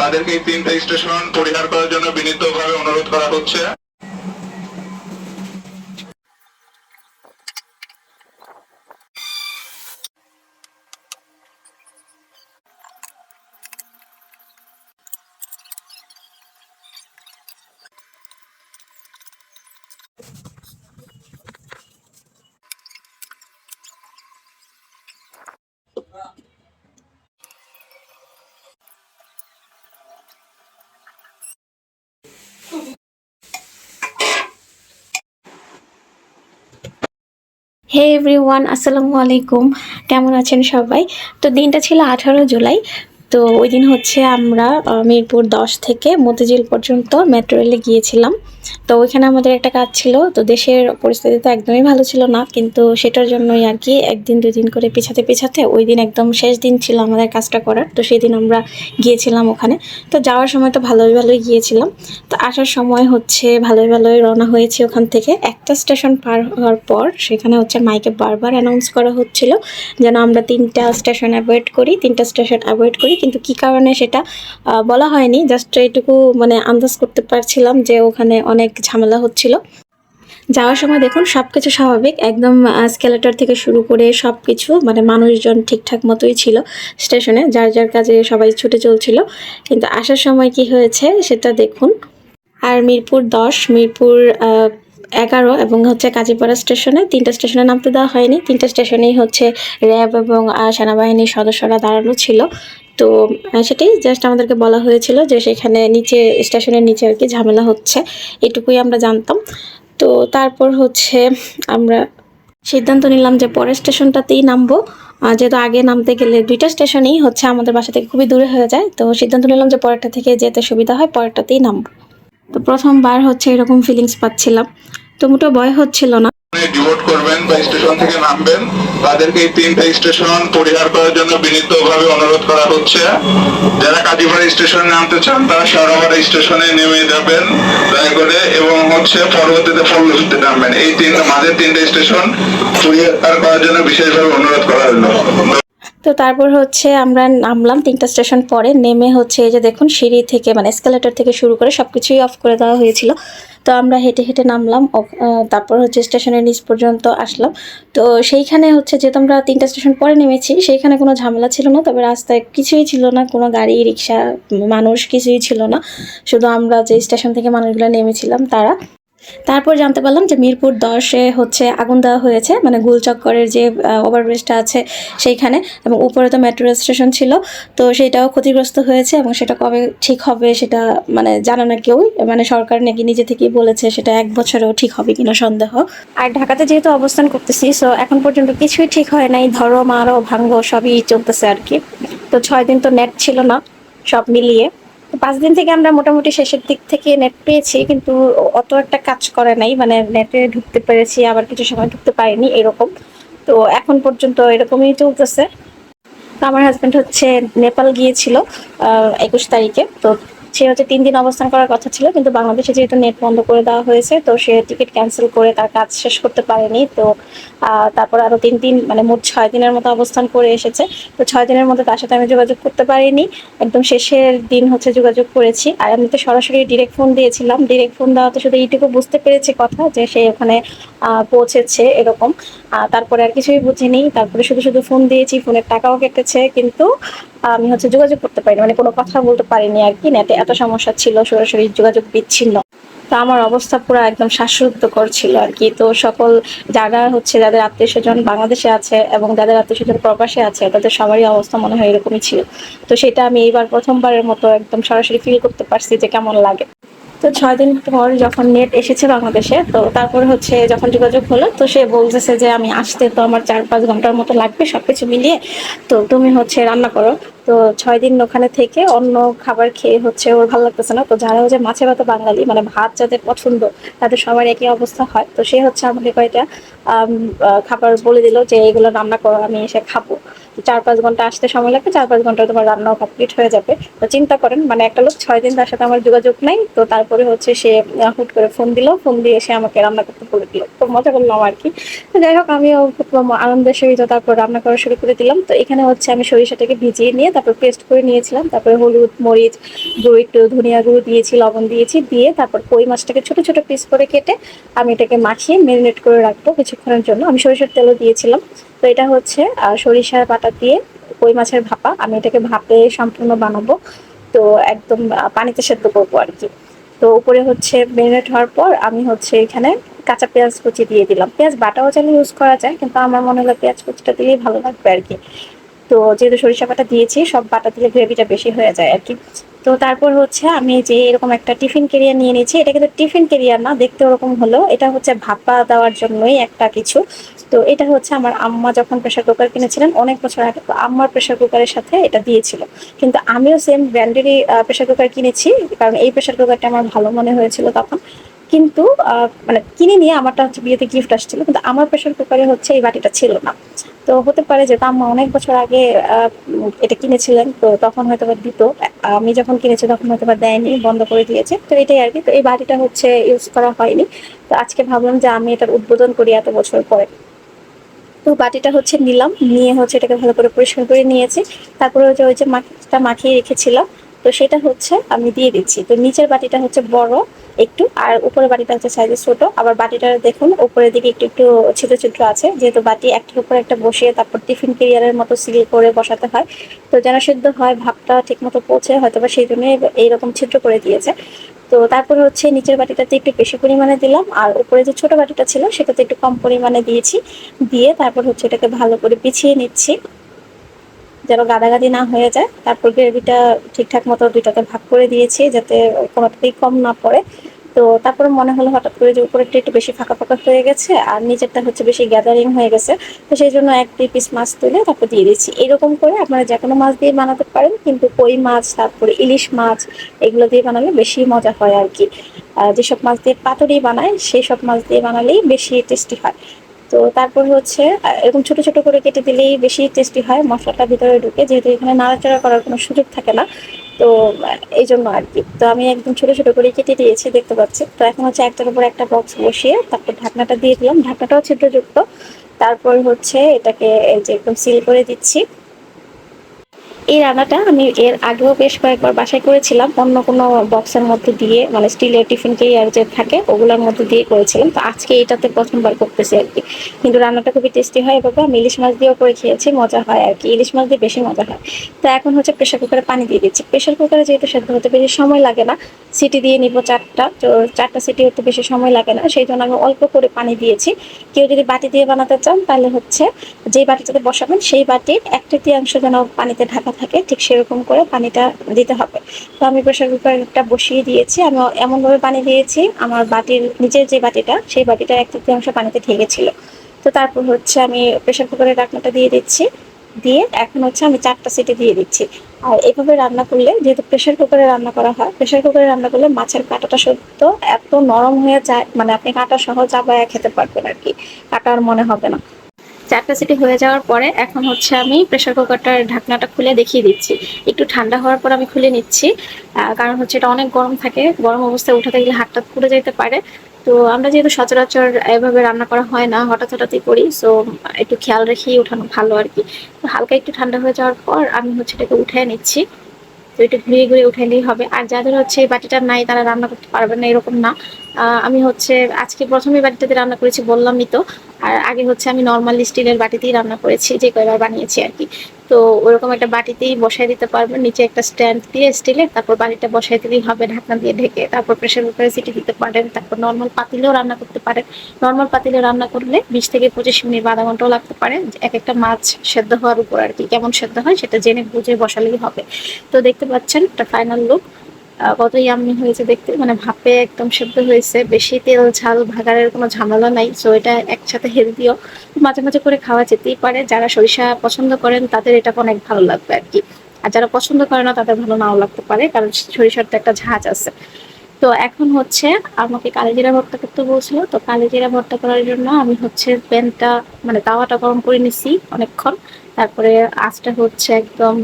তাদেরকে এই তিনটা স্টেশন পরিহার করার জন্য বিনীতভাবে অনুরোধ করা হচ্ছে। হে এভরিওয়ান আসসালামু আলাইকুম কেমন আছেন সবাই? তো দিনটা ছিল আঠারো জুলাই। তো ওই দিন হচ্ছে আমরা মিরপুর দশ থেকে মতিঝিল পর্যন্ত মেট্রো রেলে গিয়েছিলাম। তো ওইখানে আমাদের একটা কাজ ছিল, তো দেশের পরিস্থিতি তো একদমই ভালো ছিল না, কিন্তু সেটার জন্যই আর কি একদিন দুই দিন করে পিছাতে পিছাতে ওই দিন একদম শেষ দিন ছিল আমাদের কাজটা করার, তো সেই দিন আমরা গিয়েছিলাম ওখানে। তো যাওয়ার সময় তো ভালোই ভালোই গিয়েছিলাম। তো আসার সময় হচ্ছে ভালোই ভালোই রওনা হয়েছে ওখান থেকে। একটা স্টেশন পার হওয়ার পর সেখানে হচ্ছে মাইকে বারবার অ্যানাউন্স করা হচ্ছিল, যেন আমরা তিনটা স্টেশন অ্যাভয়েড করি, তিনটা স্টেশন অ্যাভয়েড করি কিন্তু কি কারণে সেটা বলা হয়নি। জাস্ট এটুকু মানে আন্দাজ করতে পারছিলাম যে ওখানে অনেক ঝামেলা হচ্ছিল। যাওয়ার সময় দেখুন সব কিছু স্বাভাবিক। একদম স্কেলেটর থেকে শুরু করে সব কিছু মানে মানুষজন ঠিকঠাক মতোই ছিল স্টেশনে, যার যার কাজে সবাই ছুটে চলছিল। কিন্তু আসার সময় কি হয়েছে সেটা দেখুন। আর মিরপুর দশ, মিরপুর এগারো এবং হচ্ছে কাজীপাড়া স্টেশনে তিনটা স্টেশনে নামতে দেওয়া হয়নি। তিনটা স্টেশনেই হচ্ছে র্যাব এবং সেনাবাহিনীর সদস্যরা দাঁড়ানো ছিল। তো সেটাই জাস্ট আমাদেরকে বলা হয়েছিল যে সেখানে নিচে, স্টেশনের নিচে আর কি ঝামেলা হচ্ছে, এটুকুই আমরা জানতাম। তো তারপর হচ্ছে আমরা সিদ্ধান্ত নিলাম যে পরের স্টেশনটাতেই নামবো। যেহেতু আগে নামতে গেলে দুইটা স্টেশনেই হচ্ছে আমাদের বাসা থেকে খুবই দূরে হয়ে যায়, তো সিদ্ধান্ত নিলাম যে পরেরটা থেকে যেতে সুবিধা হয়, পরেরটাতেই নামবো। তো প্রথমবার হচ্ছে এরকম ফিলিংস পাচ্ছিলাম। তো মোটো ভয় হচ্ছিল না। ডিভোট করবেন বা স্টেশন থেকে নামবেন, তাদেরকে এই তিনটা স্টেশন পরিহার করার জন্য বিনীতভাবে অনুরোধ করা হচ্ছে। যারা কাজীপাড়া স্টেশনে নামতে চান, তারা শেওড়াপাড়া স্টেশনে নেমে যাবেন, দয়া করে, এবং হচ্ছে পরবর্তীতে পল্লবীতে নামবেন। এই তিন মাঝের তিনটা স্টেশন পরিহার করার জন্য বিশেষভাবে অনুরোধ করা হলো। তো তারপর হচ্ছে আমরা নামলাম তিনটা স্টেশন পরে, নেমে হচ্ছে এই যে দেখুন সিঁড়ি থেকে মানে এসকেলেটর থেকে শুরু করে সব কিছুই অফ করে দেওয়া হয়েছিল। তো আমরা হেঁটে হেঁটে নামলাম তারপর হচ্ছে স্টেশনের নিচ পর্যন্ত আসলাম। তো সেইখানে হচ্ছে যেহেতু আমরা তিনটা স্টেশন পরে নেমেছি, সেইখানে কোনো ঝামেলা ছিল না, তবে রাস্তায় কিছুই ছিল না, কোনো গাড়ি, রিক্সা, মানুষ কিছুই ছিল না। শুধু আমরা যে স্টেশন থেকে মানুষগুলো নেমেছিলাম, তারা। তারপর জানতে পারলাম যে মিরপুর দশে হচ্ছে আগুন দেওয়া হয়েছে মানে গুলচক্করের যে ওভারব্রিজটা আছে সেইখানে এবং উপরে তো মেট্রো স্টেশন ছিল। তো সেটাও ক্ষতিগ্রস্ত হয়েছে এবং সেটা কবে ঠিক হবে সেটা মানে জানা না কেউ মানে সরকার নাকি নিজে থেকেই বলেছে সেটা এক বছরেও ঠিক হবে কিনা সন্দেহ। আর ঢাকাতে যেহেতু অবস্থান করতেছি সো এখন পর্যন্ত কিছুই ঠিক হয় নাই। ধরো মারো ভাঙ্গো, সবই চলতেছে আর কি। তো ছয় দিন তো নেট ছিল না, সব মিলিয়ে। পাঁচ দিন থেকে আমরা মোটামুটি শেষের দিক থেকে নেট পেয়েছি, কিন্তু অত একটা কাজ করে নাই। মানে নেটে ঢুকতে পেরেছি, আবার কিছু সময় ঢুকতে পারিনি এরকম। তো এখন পর্যন্ত এরকমই চলতেছে। আমার হাজব্যান্ড হচ্ছে নেপাল গিয়েছিল একুশ তারিখে। তো সে হচ্ছে তিন দিন অবস্থান করার কথা ছিল, কিন্তু বাংলাদেশে যেহেতু নেট বন্ধ করে দেওয়া হয়েছে, তো সে টিকিট ক্যান্সেল করে তার কাজ শেষ করতে পারেনি। তো তারপর আরও তিন দিন মানে মোট ছয় দিনের মতো অবস্থান করে এসেছে। তো ছয় দিনের মধ্যে তার সাথে আমি যোগাযোগ করতে পারিনি। একদম শেষের দিন হচ্ছে যোগাযোগ করেছি। আর আমি তো সরাসরি ডিরেক্ট ফোন দিয়েছিলাম। ডিরেক্ট ফোন দেওয়াতে শুধু এইটুকু বুঝতে পেরেছি কথা, যে সে ওখানে পৌঁছেছে এরকম। তারপরে আর কিছুই বুঝিনি। তারপরে শুধু শুধু ফোন দিয়েছি ফোনের টাকাও কেটেছে। কিন্তু আমি হচ্ছে যোগাযোগ করতে পারিনি মানে কোনো কথা বলতে পারিনি আর কি, নেটে এত সমস্যা ছিল, সরাসরি যোগাযোগ বিচ্ছিন্ন। তো আমার অবস্থা পুরো একদম শ্বাসরুদ্ধকর ছিল আর কি। তো সকল যারা হচ্ছে, যাদের আত্মীয় স্বজন বাংলাদেশে আছে এবং যাদের আত্মীয় স্বজন প্রবাসে আছে, তাদের সবারই অবস্থা মনে হয় এরকমই ছিল। তো সেটা আমি এইবার প্রথমবারের মতো একদম সরাসরি ফিল করতে পারছি যে কেমন লাগে। তো ছয় দিন পর যখন নেট এসেছে বাংলাদেশে, তো তারপরে হচ্ছে যখন যোগাযোগ হলো, তো সে বলতেছে যে আমি আসতে তো আমার চার পাঁচ ঘণ্টার মতো লাগবে সবকিছু মিলিয়ে। তো তুমি হচ্ছে রান্না করো। তো ছয় দিন ওখানে থেকে অন্য খাবার খেয়ে হচ্ছে ওর ভালো লাগতেছে না। তো যারা হচ্ছে মাছে ভাতে বাঙালি মানে ভাত যাদের পছন্দ, তাদের সবার একই অবস্থা হয়। তো সে হচ্ছে আমাকে কয়েকটা খাবার বলে দিল যে এগুলো রান্না করো, আমি এসে খাব। চার পাঁচ ঘণ্টা আসতে সময় লাগবে, চার পাঁচ ঘণ্টা তোমার রান্নাও কমপ্লিট হয়ে যাবে। তো চিন্তা করেন মানে একটা লোক ছয় দিন তার সাথে আমার যোগাযোগ নাই, তো তারপরে হচ্ছে সে হুট করে ফোন দিল ফোন দিয়ে সে আমাকে রান্না করতে বলে দিল। তো মজা করলাম আর কি। তো যাই হোক, আমিও আনন্দের সহিত তারপর রান্না করা শুরু করে দিলাম। তো এখানে হচ্ছে আমি সরিষাটাকে ভিজিয়ে নিয়ে তারপর পেস্ট করে নিয়েছিলাম। তারপরে হলুদ, মরিচ, গুঁড়ো, একটু ধনিয়া গুঁড়ো দিয়েছি, লবণ দিয়েছি, দিয়ে তারপর কই মাছটাকে ছোট ছোট পিস করে কেটে আমি এটাকে মাখিয়ে মেরিনেট করে রাখব কিছুক্ষণের জন্য। আমি সরিষার তেলও দিয়েছিলাম। তো এটা হচ্ছে সরিষার বাটা দিয়ে কই মাছের ভাপা। আমি এটাকে ভাপে সম্পূর্ণ বানাবো। তো একদম পানিতে সেদ্ধ করব আর কি। তো উপরে হচ্ছে মেরিনেট হওয়ার পর আমি হচ্ছে এখানে কাঁচা পেঁয়াজ কুচি দিয়ে দিলাম। পেঁয়াজ বাটাও চাইলে ইউজ করা যায়, কিন্তু আমার মনে হলো পেঁয়াজ কুচিটা দিলেই ভালো লাগবে আর কি। তো যেহেতু সরিষা বাটা দিয়েছি, সব বাটা দিলে গ্রেভিটা বেশি হয়ে যায় আর কি। তো তারপর হচ্ছে আমি যে এরকম একটা টিফিন কেরিয়ার নিয়ে নিয়েছি। এটা কিন্তু টিফিন কেরিয়ার না, দেখতে ওরকম হলো। এটা হচ্ছে ভাপা দেওয়ার জন্যই একটা কিছু। তো এটা হচ্ছে আমার আম্মা যখন প্রেশার কুকার কিনেছিলেন, অনেক বছর আগে তো আম্মার প্রেশার কুকারের সাথে এটা দিয়েছিল। কিন্তু আমিও সেম ব্র্যান্ডেরই প্রেশার কুকার কিনেছি, কারণ এই প্রেশার কুকারটা আমার ভালো মনে হয়েছিল তখন। কিন্তু মানে কিনে নিয়ে আমারটা হচ্ছে বিয়েতে গিফট আসছিল, কিন্তু আমার প্রেশার কুকারে হচ্ছে এই বাটিটা ছিল না। তো হতে পারে যে আম্মা অনেক বছর আগে এটা কিনেছিলেন, তো তখন হয়তো বা দিত। আমি যখন কিনেছি তখন হয়তো বা দেয়নি, বন্ধ করে দিয়েছে। তো এটাই আর কি। তো এই বাটিটা হচ্ছে ইউজ করা হয়নি। তো আজকে ভাবলাম যে আমি এটার উদ্বোধন করি এত বছর পরে। তো বাটিটা হচ্ছে নিলাম, নিয়ে হচ্ছে এটাকে ভালো করে পরিষ্কার করে নিয়েছি। তারপরে হচ্ছে ওই যে মাছটা মাখিয়ে রেখেছিলাম। তো সেটা হচ্ছে আমি দিয়ে দিচ্ছি। তো নিচের বাটিটা হচ্ছে বড় একটু, আর উপরের বাটিটা হচ্ছে সাইজে ছোট। আবার বাটিটা দেখুন, উপরের দিকে একটু একটু ছিদ্র ছিদ্র আছে। যেহেতু বাটি একটার উপর একটা বসিয়ে তারপর টিফিন কেরিয়ারের মতো সিল করে বসাতে হয়। তো যেন সিদ্ধ হয় ভাবটা ঠিক মতো পৌঁছে হয়তো বা সেই জন্য এইরকম ছিদ্র করে দিয়েছে। তো তারপরে হচ্ছে নিচের বাটিটাতে একটু বেশি পরিমাণে দিলাম। আর উপরে যে ছোট বাটিটা ছিল, সেটাতে একটু কম পরিমাণে দিয়েছি। দিয়ে তারপর হচ্ছে এটাকে ভালো করে পিছিয়ে নিচ্ছি। যেন গাদাগাদি না হয়ে যায় তারপর গ্রেভিটা ঠিকঠাক মতো দুইটাতে ভাগ করে দিয়েছি যাতে কোনোটাতেই কম না পড়ে। তো তারপরে মনে হলো হঠাৎ করে যে উপরেরটা একটু বেশি ফাঁকা ফাঁকা হয়ে গেছে, আর নিচেরটা হচ্ছে বেশি গ্যাদারিং হয়ে গেছে। তো সেই জন্য এক দুই পিস মাছ তুলে তারপর দিয়ে দিচ্ছি এরকম করে আপনারা যে কোনো মাছ দিয়ে বানাতে পারেন, কিন্তু কই মাছ, তারপরে ইলিশ মাছ, এগুলো দিয়ে বানালে বেশি মজা হয় আর কি। যেসব মাছ দিয়ে পাতুরি বানায়, সেই সব মাছ দিয়ে বানালেই বেশি টেস্টি হয়। তো তারপর হচ্ছে এরকম ছোট ছোট করে কেটে দিলেই বেশি টেস্টি হয়, মশলাটা ভিতরে ঢুকে যেহেতু এখানে নাড়াচাড়া করার কোনো সুযোগ থাকে না, তো এই জন্য আর কি তো আমি একদম ছোট ছোট করে কেটে দিয়েছি, দেখতে পাচ্ছি। তো এখন হচ্ছে একটার উপর একটা বক্স বসিয়ে তারপর ঢাকনাটা দিয়ে দিলাম। ঢাকনাটাও ছিদ্রযুক্ত তারপর হচ্ছে এটাকে এই যে একদম সিল করে দিচ্ছি। এই রান্নাটা আমি এর আগেও বেশ কয়েকবার বাসায় করেছিলাম। অন্য কোনো বক্সের মধ্যে দিয়ে মানে স্টিলের টিফিন কেরিয়ার যে থাকে, ওগুলোর মধ্যে দিয়ে করেছিলাম। তো আজকে এটাতে প্রথমবার করতেছি আর কি। কিন্তু রান্নাটা খুবই টেস্টি হয় এভাবে আমি ইলিশ মাছ দিয়েও করে খেয়েছি, মজা হয় আর কি। ইলিশ মাছ দিয়ে বেশি মজা হয়। তো এখন হচ্ছে প্রেশার কুকারে পানি দিয়ে দিচ্ছি। প্রেশার কুকারে যেহেতু সেদ্ধ হতে বেশি সময় লাগে না, সিটি দিয়ে নিব চারটা। তো চারটা সিটি হতে বেশি সময় লাগে না সেই জন্য আমি অল্প করে পানি দিয়েছি। কেউ যদি বাটি দিয়ে বানাতে চান, তাহলে হচ্ছে যে বাটিটাতে বসাবেন, সেই বাটির এক তৃতীয়াংশ যেন পানিতে ঢাকা থাকে, ঠিক সেরকম করে পানিটা দিতে হবে। তো আমি প্রেশার কুকারটা বসিয়ে দিয়েছি। আমি এমনভাবে পানি দিয়েছি, আমার বাটির নিচের যে বাটিটা, সেই বাটিটার এক তৃতীয়াংশ পানিতে ঠেকেছিল তো তারপর হচ্ছে আমি প্রেশার কুকারের ঢাকনাটা দিয়ে দিচ্ছি। দিয়ে এখন হচ্ছে আমি চারটা সিটি দিয়ে দিচ্ছি। আর এইভাবে রান্না করলে, যেহেতু প্রেশার কুকারে রান্না করা হয় প্রেশার কুকারে রান্না করলে মাছের কাঁটাটা সত্য এত নরম হয়ে যায় মানে আপনি কাঁটা সহ চাবায়া খেতে পারবেন আর কি। কাঁটা আর মনে হবে না। চারটা সিটি হয়ে যাওয়ার পরে এখন হচ্ছে আমি প্রেশার কুকারটার ঢাকনাটা খুলে দেখিয়ে দিচ্ছি। একটু ঠান্ডা হওয়ার পর আমি খুলে নিচ্ছি কারণ হচ্ছে এটা অনেক গরম থাকে, গরম অবস্থায় উঠাতে গেলে হাতটা পুড়ে যেতে পারে। তো আমরা যেহেতু সচরাচর এভাবে রান্না করা হয় না, হঠাৎ হঠাৎই করি সো একটু খেয়াল রেখেই ওঠানো ভালো আর কি। তো হালকা একটু ঠান্ডা হয়ে যাওয়ার পর আমি হচ্ছে এটাকে উঠে নিচ্ছি। তো একটু ঘুরিয়ে ঘুরিয়ে উঠে নিলেই হবে। আর যাদের হচ্ছে এই বাটিটা নাই, তারা রান্না করতে পারবেন না, এরকম না। আমি হচ্ছে আজকে প্রথমে বাটিটাতে রান্না করেছি, বললামই তো। আর আগে হচ্ছে আমি নর্মাল স্টিলের বাটিতেই রান্না করেছি, যে কয়বার বানিয়েছি আর কি। তো ওরকম একটা বাটিতেই বসাই দিতে পারবেন নিচে একটা স্ট্যান্ড দিয়ে স্টিলের তারপর বাটিটা বসাই দিলেই হবে, ঢাকনা দিয়ে ঢেকে, তারপর প্রেশার কুকারে সিটি দিতে পারেন, তারপর নর্মাল পাতিলেও রান্না করতে পারেন। নর্মাল পাতিলে রান্না করলে বিশ থেকে পঁচিশ মিনিট আধা ঘন্টাও লাগতে পারে, এক একটা মাছ সেদ্ধ হওয়ার উপর আর কি। কেমন সেদ্ধ হয় সেটা জেনে বুঝে বসালেই হবে। তো দেখতে পাচ্ছেন, একটা ফাইনাল লুক কত হয়েছে দেখতে। মানে ভাপে একদম সেদ্ধ হয়েছে, বেশি তেল, ঝাল কোনো ঝামেলা নাই। সো এটা একসাথে হেলদিও মাঝে মাঝে করে খাওয়া যেতেই পারে। যারা সরিষা পছন্দ করেন, তাদের এটা অনেক ভালো লাগবে আর কি। আর যারা পছন্দ করে না, তাদের ভালো নাও লাগতে পারে, কারণ সরিষার তো একটা ঝাঁজ আছে। তো এখন হচ্ছে, আমাকে কালিজিরা ভর্তা করতে বলছিল। তো কালিজিরা ভর্তা করার জন্য আমি হচ্ছে প্যানটা মানে তাওয়াটা গরম করে নিছি অনেকক্ষণ। তারপরে আঁচটা হচ্ছে একদম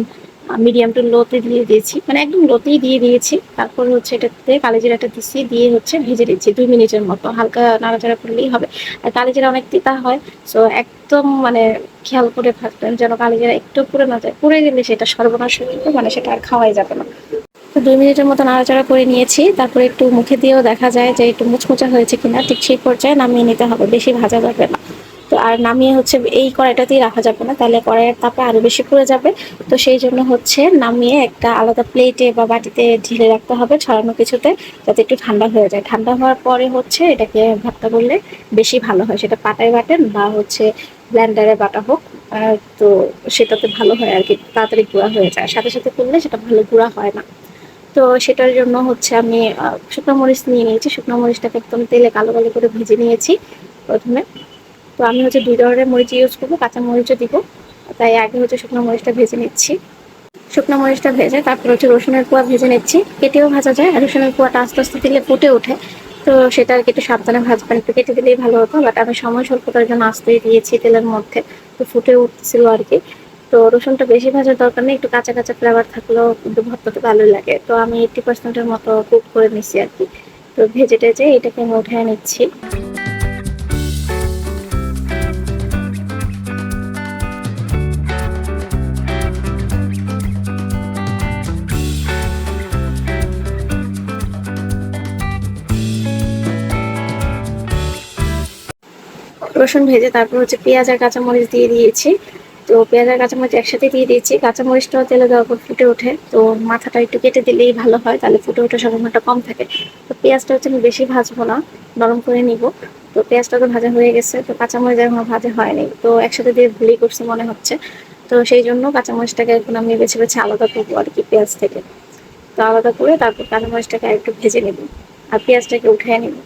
মিডিয়াম টু লোতে দিয়ে দিয়েছি। মানে একদম লোতেই দিয়ে দিয়েছি। তারপর হচ্ছে এটাতে কালিজিরাটা দিছি, দিয়ে হচ্ছে ভেজে দিচ্ছি দুই মিনিটের মতো। হালকা নাড়াচাড়া করলেই হবে। আর কালিজিরা অনেক তিতা হয় সো একদম মানে খেয়াল করে থাকবেন যেন কালিজিরা একটু পুড়ে না যায়। পুড়ে গেলে সেটা সর্বনাশ হয়ে মানে সেটা আর খাওয়াই যাবে না। তো দুই মিনিটের মতো নাড়াচাড়া করে নিয়েছি। তারপরে একটু মুখে দিয়েও দেখা যায় যে একটু মুচমুচা হয়েছে কিনা, ঠিক সেই পর্যায়ে নামিয়ে নিতে হবে। বেশি ভাজা যাবে না। তো আর নামিয়ে হচ্ছে এই কড়াইটাতেই রাখা যাবে না। তাহলে কড়াইয়ের তাপে আরও বেশি পুড়ে যাবে। তো সেই জন্য হচ্ছে নামিয়ে একটা আলাদা প্লেটে বা বাটিতে ঢেলে রাখতে হবে ছড়ানো কিছুতে, যাতে একটু ঠান্ডা হয়ে যায়। ঠান্ডা হওয়ার পরে হচ্ছে এটাকে ভর্তা করলে বেশি ভালো হয়। সেটা পাটায় বাটেন বা হচ্ছে ব্ল্যান্ডারে বাটা হোক। তো সেটাতে ভালো হয় আর কি, তাড়াতাড়ি গুঁড়া হয়ে যায়। সাথে সাথে করলে সেটা ভালো গুঁড়া হয় না। তো সেটার জন্য হচ্ছে আমি শুকনো মরিচ নিয়ে নিয়েছি। শুকনো মরিচটাকে একদম তেলে কালো কালো করে ভেজে নিয়েছি প্রথমে। তো আমি হচ্ছে দুই ধরনের মরিচ ইউজ করব, কাঁচা মরিচও দিব। তাই আগে হচ্ছে শুকনো মরিচটা ভেজে নিচ্ছি। শুকনো মরিচটা ভেজে তারপর হচ্ছে রসুনের কুয়া ভেজে নিচ্ছি। কেটেও ভাজা যায় রসুনের কুয়াটা আস্তে আস্তে দিলে ফুটে ওঠে। তো সেটা আর কি একটু সাবধানে ভাজবেন, একটু কেটে দিলেই ভালো হতো। বাট আমি সময় স্বল্পতার জন্য আস্তেই দিয়েছি তেলের মধ্যে। তো ফুটে উঠছিল আর কি। তো রসুনটা বেশি ভাজার দরকার নেই, একটু কাঁচা কাঁচা ফ্লেভার থাকলেও কিন্তু ভর্তাতে ভালোই লাগে। তো আমি এইটটি পার্সেন্টের মতো কুক করে নিচ্ছি আর কি। তো ভেজে টেজে এটাকে আমি উঠে নিচ্ছি। রসুন ভেজে তারপর হচ্ছে পেঁয়াজ আর কাঁচামরিচ দিয়ে দিয়েছি। তো পেঁয়াজ আর কাঁচামরিচ একসাথে দিয়ে দিয়েছি। কাঁচামরিচটাও তেলে দেওয়ার পর ফুটে ওঠে। তো মাথাটা একটু কেটে দিলেই ভালো হয়, তাহলে ফুটে ওঠার সম্ভাবনাটা কম থাকে। তো পেঁয়াজটা হচ্ছে আমি বেশি ভাজবো না, নরম করে নিব। তো পেঁয়াজটা তো ভাজা হয়ে গেছে, তো কাঁচামরিচ এখনও ভাজা হয়নি। তো একসাথে দিয়ে ভুলেই করছে মনে হচ্ছে। তো সেই জন্য কাঁচামরিচটাকে এখন আমি বেছে বেছে আলাদা করব আর কি পেঁয়াজ থেকে। তো আলাদা করে তারপর কাঁচামরিচটাকে একটু ভেজে নেব। আর পেঁয়াজটাকে উঠিয়ে নেব।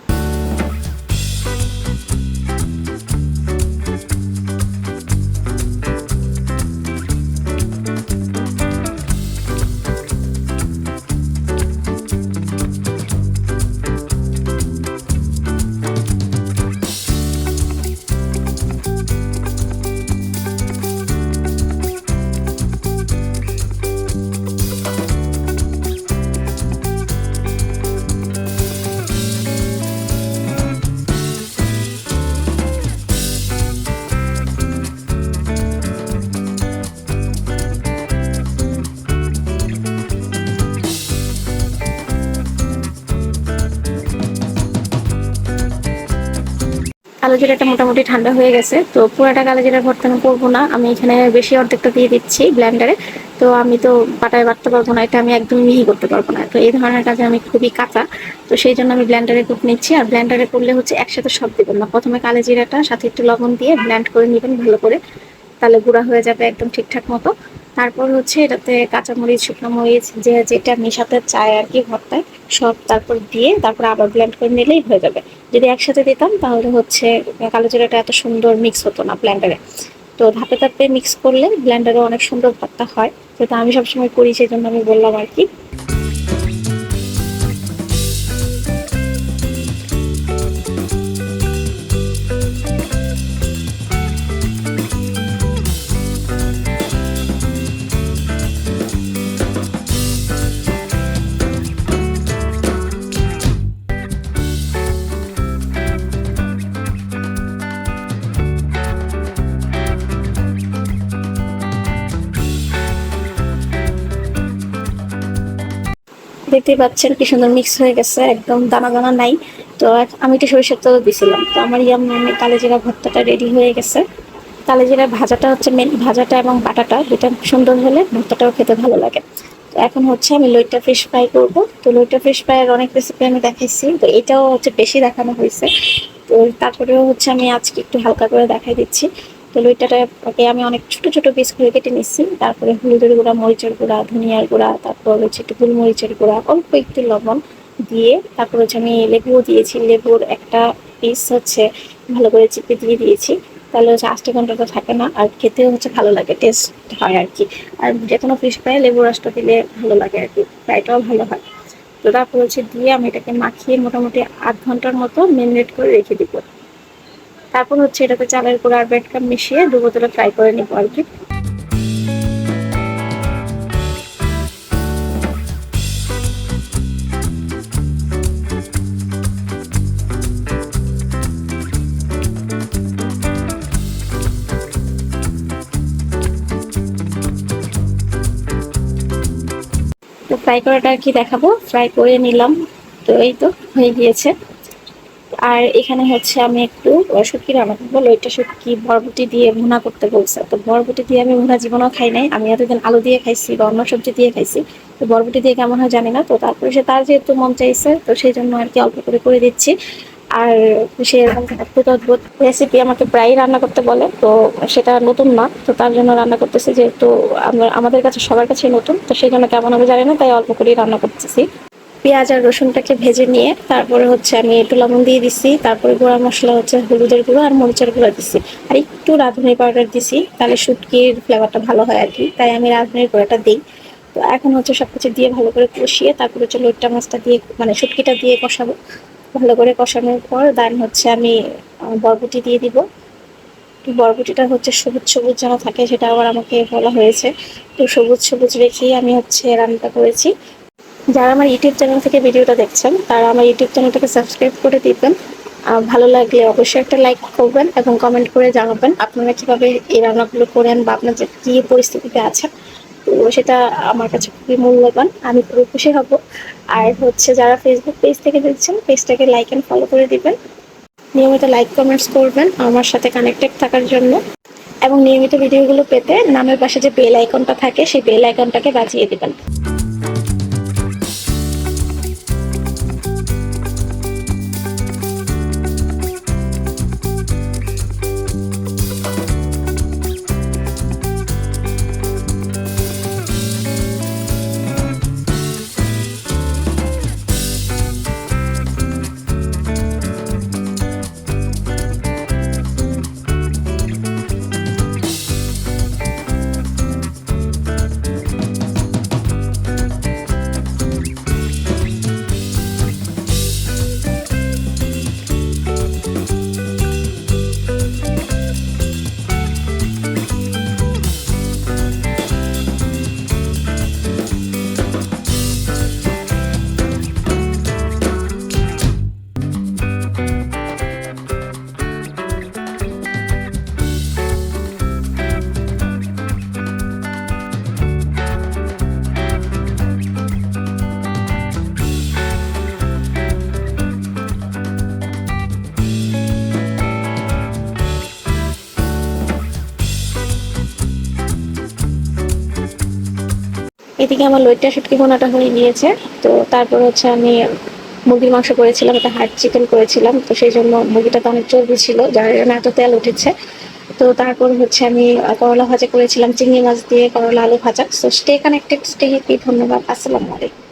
কালো জিরাটা মোটামুটি ঠান্ডা হয়ে গেছে। তো পুরাটা কালো জিরা ভর্তা আমি করব না। আমি এখানে বেশি অর্ধেকটা দিয়ে দিচ্ছি ব্ল্যান্ডারে তো আমি তো পাটায় বাটতে পারব না। এটা আমি একদম মিহি করতে পারব না। তো এই ধরনের কাজে আমি খুবই কাঁচা। তো সেই জন্য আমি ব্ল্যান্ডারে কুক নিচ্ছি। আর ব্ল্যান্ডারে করলে হচ্ছে একসাথে সব দেবেন না। প্রথমে কালো জিরাটা সাথে একটু লবণ দিয়ে ব্ল্যান্ড করে নেবেন ভালো করে। তাহলে গুঁড়া হয়ে যাবে একদম ঠিকঠাক মতো। তারপর হচ্ছে এটাতে কাঁচামরিচ, শুকনো মরিচ, যে যেটা মেশাতে চায় আর কি ভর্তায়, সব তারপর দিয়ে তারপর আবার ব্ল্যান্ড করে নিলেই হয়ে যাবে। যদি একসাথে দিতাম তাহলে হচ্ছে কালো জিরাটা এত সুন্দর মিক্স হতো না ব্ল্যান্ডারে তো ধাপে ধাপে মিক্স করলে ব্লেন্ডারে অনেক সুন্দর ভর্তা হয়। যেটা আমি সবসময় করি সেই জন্য আমি বললাম আর কি। দেখতেই পাচ্ছেন কি সুন্দর মিক্স হয়ে গেছে, একদম দানা দানা নাই। তো আমি একটু সরিষার তেল দিছিলাম। তো আমার ইয়াম কালো জিরা ভর্তাটা রেডি হয়ে গেছে। কালো জিরা ভাজাটা হচ্ছে মেন ভাজাটা এবং বাটাটা দুটা সুন্দর হলে ভর্তাটাও খেতে ভালো লাগে। তো এখন হচ্ছে আমি লইটা ফিশ ফ্রাই করব। তো লইটা ফিশ ফ্রাইয়ের অনেক রেসিপি আমি দেখাইছি। তো এটাও হচ্ছে বেশি দেখানো হয়েছে। তো তারপরেও হচ্ছে আমি আজকে একটু হালকা করে দেখাই দিচ্ছি। তো লইটাটাকে আমি অনেক ছোট ছোট পিস করে কেটে নিচ্ছি। তারপরে হলুদের গুঁড়া, মরিচের গুঁড়া, ধনিয়ার গুঁড়া, তারপর হচ্ছে একটু গোলমরিচের গুঁড়া, অল্প একটু লবণ দিয়ে তারপর হচ্ছে আমি লেবুও দিয়েছি। লেবুর একটা পিস হচ্ছে ভালো করে চিপে দিয়ে দিয়েছি। তাহলে হচ্ছে আষ্টে ঘন্টাটা থাকে না, আর খেতেও হচ্ছে ভালো লাগে টেস্ট হয় আর কি। আর যে কোনো ফিশ ফ্রাই লেবু রসটা দিলে ভালো লাগে আর কি, ফ্রাইটাও ভালো হয়। তো তো তারপর হচ্ছে দিয়ে আমি এটাকে মাখিয়ে মোটামুটি আধ ঘণ্টার মতো মেরিনেট করে রেখে দিব। তারপর হচ্ছে এটাতে চালের গুঁড়ো আর ব্রেড কাপ মিশিয়ে দু বোতলে ফ্রাই করে নিব আর কি। তো ফ্রাই করাটা কি দেখাবো। ফ্রাই করে নিলাম। তো এই তো, হয়ে গিয়েছে। আর এখানে হচ্ছে আমি একটু শুটকি রান্না করব। লইটা শুটকি বরবটি দিয়ে ভুনা করতে বলছে। তো বরবটি দিয়ে আমি ভুনা জীবনেও খাই নাই। আমি এতদিন আলু দিয়ে খাইছি বা অন্য সবজি দিয়ে খাইছি। তো বরবটি দিয়ে কেমন হয় জানি না। তো তারপরে সে তার যেহেতু মন চাইছে, তো সেই জন্য আর কি অল্প করে করে দিচ্ছি। আর সে অদ্ভুত অদ্ভুত রেসিপি আমাকে প্রায়ই রান্না করতে বলে। তো সেটা নতুন না। তো তার জন্য রান্না করতেছি যেহেতু আমরা, আমাদের কাছে সবার কাছেই নতুন। তো সেই জন্য কেমন হবে জানি না, তাই অল্প করেই রান্না করতেছি। পেঁয়াজ আর রসুনটাকে ভেজে নিয়ে তারপরে হচ্ছে আমি একটু লবণ দিয়ে দিছি, তারপরে গুঁড়া মশলা হচ্ছে হলুদের গুঁড়ো আর মরিচের গুঁড়ো দিছি। আর একটু রাঁধুনি পাউডার দিছি, তাহলে শুটকির ফ্লেভারটা ভালো হয় আর কি, তাই আমি রাঁধুনির গুঁড়োটা দিই। তো এখন হচ্ছে সবকিছু দিয়ে ভালো করে কষিয়ে তারপর হচ্ছে লোটটা মাছটা দিয়ে মানে শুটকিটা দিয়ে কষাবো। ভালো করে কষানোর পর দেন হচ্ছে আমি বরবটি দিয়ে দিব। বরবটিটা হচ্ছে সবুজ সবুজ যেন থাকে, সেটা আবার আমাকে বলা হয়েছে। তো সবুজ সবুজ রেখেই আমি হচ্ছে রান্নাটা করেছি। যারা আমার ইউটিউব চ্যানেল থেকে ভিডিওটা দেখছেন, তারা আমার ইউটিউব চ্যানেলটাকে সাবস্ক্রাইব করে দিবেন। ভালো লাগলে অবশ্যই একটা লাইক করবেন এবং কমেন্ট করে জানাবেন আপনারা কীভাবে এই রান্নাগুলো করেন বা আপনাদের কী পরিস্থিতিতে আছেন। তো সেটা আমার কাছে খুবই মূল্যবান। আমি খুবই খুশি হব। আর হচ্ছে যারা ফেসবুক পেজ থেকে দেখছেন পেজটাকে লাইক অ্যান্ড ফলো করে দিবেন। নিয়মিত লাইক কমেন্টস করবেন আমার সাথে কানেক্টেড থাকার জন্য। এবং নিয়মিত ভিডিওগুলো পেতে নামের পাশে যে বেল আইকনটা থাকে, সেই বেল আইকনটাকে বাজিয়ে দিবেন। এদিকে আমার লইটা শুটকি বোনাটা হয়ে গিয়েছে তো তারপর হচ্ছে আমি মুরগির মাংস করেছিলাম এটা হার্ড চিকেন করেছিলাম। তো সেই জন্য মুরগিটাতে অনেক চর্বি ছিল, যার জন্য এত তেল উঠেছে। তো তারপর হচ্ছে আমি করলা ভাজা করেছিলাম, চিংড়ি মাছ দিয়ে করলা আলু ভাজা। তো স্টে কানেক্টেড স্টে ধন্যবাদ, আসসালামু আলাইকুম।